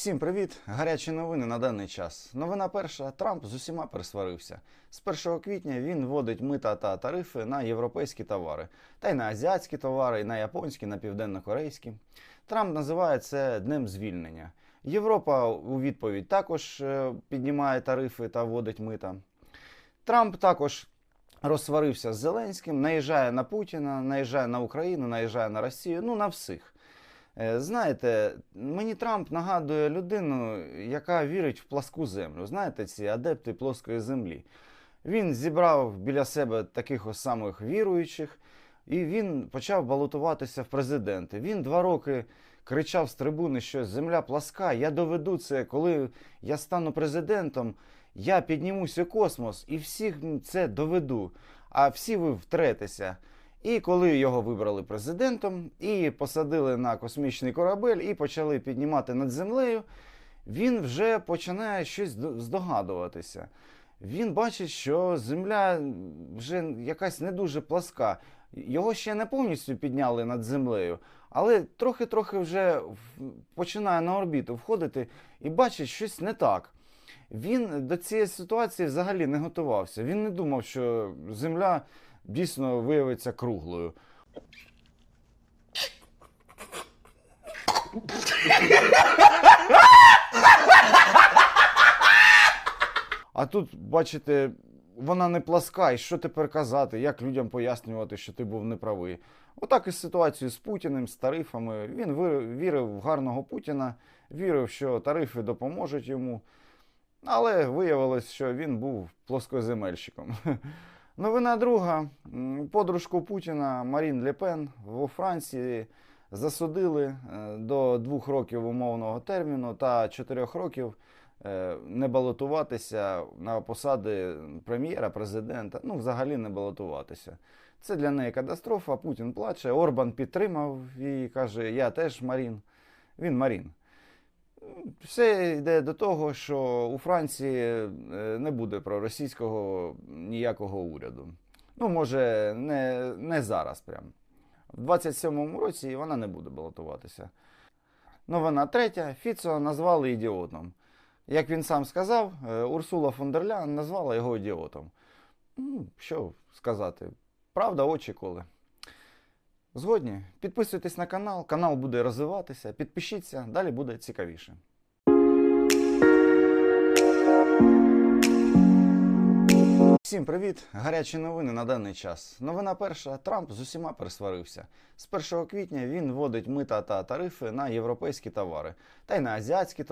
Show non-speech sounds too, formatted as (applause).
Всім привіт! Гарячі новини на даний час. Новина перша: Трамп з усіма пересварився. З 1 квітня він вводить мита та тарифи на європейські товари, та й на азіатські товари, і на японські, на південно-корейські. Трамп називає це днем звільнення. Європа у відповідь також е, піднімає тарифи та вводить мита. Трамп також розсварився з Зеленським, наїжджає на Путіна, наїжджає на Україну, наїжджає на Росію, ну на всіх. Е, Знаєте, мені Трамп нагадує людину, яка вірить в пласку землю. Знаєте, ці адепти плоскої землі. Він зібрав біля себе таких ось самих віруючих, і він почав балотуватися в президенти. Він два роки кричав з трибуни, що земля пласка, я доведу це, коли я стану президентом, я піднімусь у космос і всіх це доведу. А всі ви втретеся. І коли його вибрали президентом і посадили на космічний корабель і почали піднімати над землею, він вже починає щось здогадуватися. Він бачить, що земля вже якась не дуже пласка. Його ще не повністю підняли над землею, але трохи-трохи вже починає на орбіту входити і бачить щось не так. Він до цієї ситуації взагалі не готувався. Він не думав, що земля дійсно виявиться круглою. А тут, бачите, вона не пласка, і що тепер казати, як людям пояснювати, що ти був неправий. Отак і з ситуацією з Путіним, з тарифами. Він вірив в гарного Путіна, вірив, що тарифи допоможуть йому. Але виявилось, що він був плоскоземельщиком. (laughs) Новина друга. Подружку Путіна Марін Лепен у Франції засудили е, до двох років умовного терміну та чотирьох років е, не балотуватися на посади прем'єра, президента, ну взагалі не балотуватися. Це для неї катастрофа. Путін плаче. Орбан підтримав і каже: Я теж Марін. Він Марін. Все йде до того, що у Франції е, не буде проросійського ніякого уряду. Ну, може, не, не зараз прям. В 27-му році вона не буде балотуватися. Новина третя. Фіцо назвали ідіотом. Як він сам сказав, е, Урсула фон дер Ляйн назвала його ідіотом. Ну, що сказати? Правда, очі коли. Згодні. Підписуйтесь на канал, канал буде розвиватися. Підпишіться, далі буде цікавіше. Всім привіт! Гарячі новини на даний час. Новина перша: Трамп з усіма пересварився. З 1 квітня він вводить мита та тарифи на європейські товари та й на азіатські